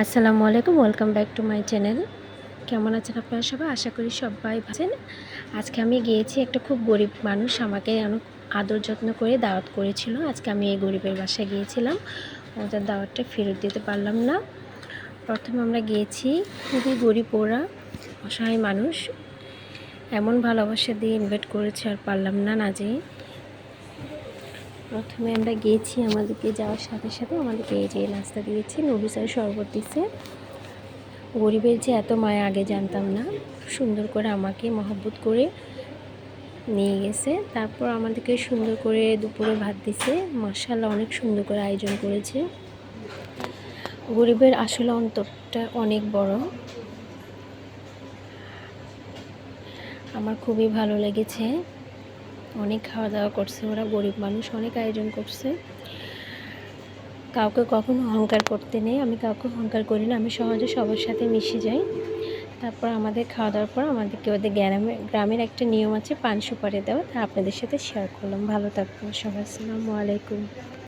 আসসালামু আলাইকুম welcome back to my channel কেমন আছেন আপনারা সবাই? আশা করি সবাই আছেন। আজকে আমি গিয়েছি একটা খুব গরিব মানুষ, আমাকে অনেক আদর যত্ন করে দাওয়াত করেছিল। আজকে আমি এই গরিবের বাসায় গিয়েছিলাম। ওদের দাওয়াতটা ফেরত দিতে পারলাম না। প্রথমে আমরা গিয়েছি, খুবই গরিব ওরা, অসহায় মানুষ। এমন ভালোবাসা দিয়ে ইনভাইট করেছে আর পারলাম না না যেয়ে প্রথমে আমরা গিয়েছি আমাদেরকে যাওয়ার সাথে সাথে আমাদেরকে এই যে নাস্তা দিয়েছি নুডলস আর শরবত দিছে গরিবের যে এত মায়া আগে জানতাম না, সুন্দর করে আমাকে মহব্বত করে নিয়ে গেছে। তারপর আমাদেরকে সুন্দর করে দুপুরে ভাত দিছে মশালা অনেক সুন্দর করে আয়োজন করেছে। গরিবের আসলে অন্তরটা অনেক বড়। আমার খুবই ভালো লেগেছে। অনেক খাওয়া দাওয়া করছে, ওরা গরিব মানুষ, অনেক আয়োজন করছে। কাউকে কখনো অহংকার করতে নেই, আমি কাউকে অহংকার করি না, আমি সহজে সবার সাথে মিশে যাই। তারপর আমাদের খাওয়া দাওয়ার পর আমাদেরকে ওদের গ্রামে, গ্রামের একটা নিয়ম আছে, পান সুপারি দেওয়া, তা আপনাদের সাথে শেয়ার করলাম। ভালো থাকবেন সবাই, আসসালামু আলাইকুম।